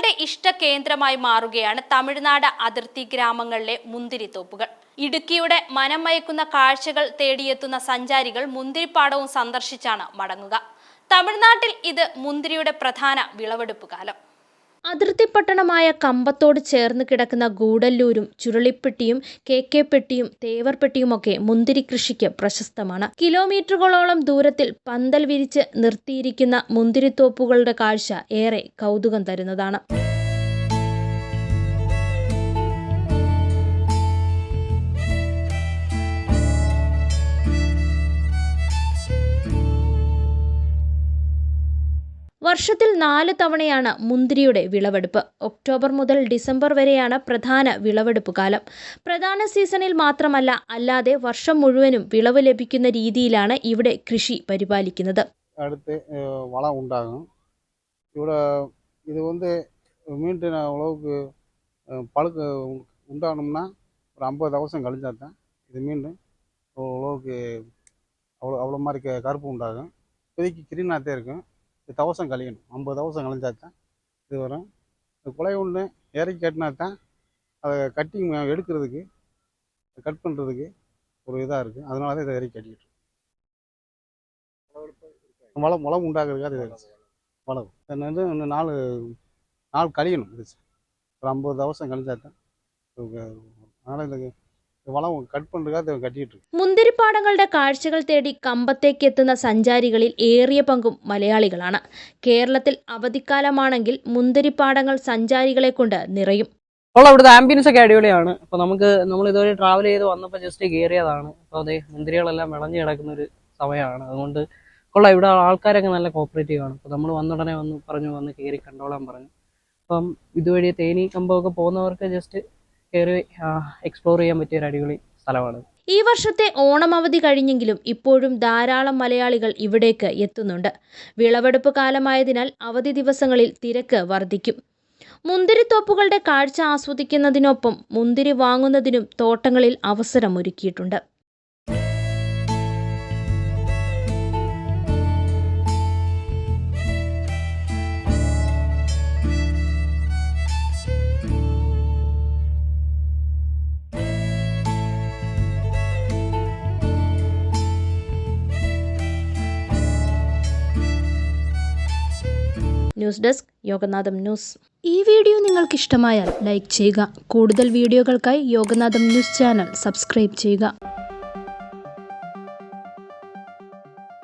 സഞ്ചാരികളുടെ ഇഷ്ട കേന്ദ്രമായി മാറുകയാണ് തമിഴ്നാട് അതിർത്തി ഗ്രാമങ്ങളിലെ മുന്തിരിത്തോപ്പുകൾ ഇടുക്കിയുടെ മനം മയക്കുന്ന കാഴ്ചകൾ തേടിയെത്തുന്ന സഞ്ചാരികൾ മുന്തിരിപ്പാടവും സന്ദർശിച്ചാണ് മടങ്ങുക. തമിഴ്നാട്ടിൽ ഇത് മുന്തിരിയുടെ പ്രധാന വിളവെടുപ്പ് കാലം. അതിർത്തി പട്ടണമായ കമ്പത്തോട് ചേർന്ന് കിടക്കുന്ന ഗൂഡല്ലൂരും ചുരുളിപ്പെട്ടിയും കെ കെ പെട്ടിയും തേവർപ്പെട്ടിയുമൊക്കെ മുന്തിരി കൃഷിക്ക് പ്രശസ്തമാണ്. കിലോമീറ്ററുകളോളം ദൂരത്തിൽ പന്തൽ വിരിച്ച് നിർത്തിയിരിക്കുന്ന മുന്തിരിത്തോപ്പുകളുടെ കാഴ്ച ഏറെ കൗതുകം തരുന്നതാണ്. വർഷത്തിൽ നാല് തവണയാണ് മുന്തിരിയുടെ വിളവെടുപ്പ് ഒക്ടോബർ മുതൽ ഡിസംബർ വരെയാണ് പ്രധാന വിളവെടുപ്പ് കാലം പ്രധാന സീസണിൽ മാത്രമല്ല അല്ലാതെ വർഷം മുഴുവനും വിളവ് ലഭിക്കുന്ന രീതിയിലാണ് ഇവിടെ കൃഷി പരിപാലിക്കുന്നത് அடுத்து அஹ், வளம் உண்டாகும் இவ்வளோ இது வந்து மீண்டும் அளவுக்கு அஹ், பழுக்க உ- உண்டாகணும்னா ஒரு ஐம்பது அவசரம் கழிஞ்சா தான் இது மீண்டும் அளவுக்கு அவ்வளோ அவ்வளோ மாதிரி க கருப்பு உண்டாகும் இப்போதைக்கு கிரீனாகத்தே இருக்கும் இது தவசம் கழியணும். ஐம்பது தவசம் கழிஞ்சா தான் இது வரும். இந்த குலை ஒன்று இறக்கி கட்டினா தான் அதை கட்டிங் எடுக்கிறதுக்கு கட் பண்ணுறதுக்கு ஒரு இதாக இருக்குது அதனால தான் இதை இறக்கி கட்டிக்கிட்டு வளம் வளம் உண்டாகிறதுக்காக இது வளம். வந்து இன்னும் நாலு நாள் கழியணும். இது ஒரு ஐம்பது தவசம் கழிஞ்சா தான் அதனால் இந்த കട്ട് മുന്തിരിപ്പാടങ്ങളുടെ കാഴ്ചകൾ തേടി കമ്പത്തേക്ക് എത്തുന്ന സഞ്ചാരികളിൽ ഏറിയ പങ്കും മലയാളികളാണ്. കേരളത്തിൽ അവധിക്കാലമാണെങ്കിൽ മുന്തിരിപ്പാടങ്ങൾ സഞ്ചാരികളെ കൊണ്ട് നിറയും. അപ്പോൾ അവിടുത്തെ ആംബിയൻസ് ഒക്കെ അടിപൊളിയാണ്. അപ്പോൾ നമുക്ക് നമ്മൾ ഇതുവരെ ട്രാവൽ ചെയ്ത് വന്നപ്പോൾ ജസ്റ്റ് കയറിയതാണ്. അപ്പോൾ അതെ മുന്തിരികളെല്ലാം വിളഞ്ഞു കിടക്കുന്ന ഒരു സമയമാണ്. അതുകൊണ്ട് കൊള്ളാം ഇവിടെ ആൾക്കാരൊക്കെ നല്ല കോപ്പറേറ്റീവ് ആണ്. അപ്പോൾ നമ്മൾ വന്നുടനെ വന്ന് പറഞ്ഞു വന്ന് കയറി കണ്ടോളാൻ പറഞ്ഞു. അപ്പം ഇതുവഴി തേനി കമ്പമൊക്കെ പോകുന്നവർക്ക് ജസ്റ്റ് കയറി എക്സ്പ്ലോർ ചെയ്യാൻ പറ്റിയ ഒരു അടിപൊളി സ്ഥലമാണ്. ഈ വർഷത്തെ ഓണം അവധി കഴിഞ്ഞെങ്കിലും ഇപ്പോഴും ധാരാളം മലയാളികൾ ഇവിടേക്ക് എത്തുന്നുണ്ട്. വിളവെടുപ്പ് കാലമായതിനാൽ അവധി ദിവസങ്ങളിൽ തിരക്ക് വർദ്ധിക്കും. മുന്തിരിത്തോപ്പുകളുടെ കാഴ്ച ആസ്വദിക്കുന്നതിനൊപ്പം മുന്തിരി വാങ്ങുന്നതിനും തോട്ടങ്ങളിൽ അവസരമൊരുക്കിയിട്ടുണ്ട് ന്യൂസ് ഡെസ്ക് യോഗനാഥം ന്യൂസ്. ഈ വീഡിയോ നിങ്ങൾക്ക് ഇഷ്ടമായാൽ ലൈക്ക് ചെയ്യുക. കൂടുതൽ വീഡിയോകൾക്കായി യോഗനാഥം ന്യൂസ് ചാനൽ സബ്സ്ക്രൈബ് ചെയ്യുക.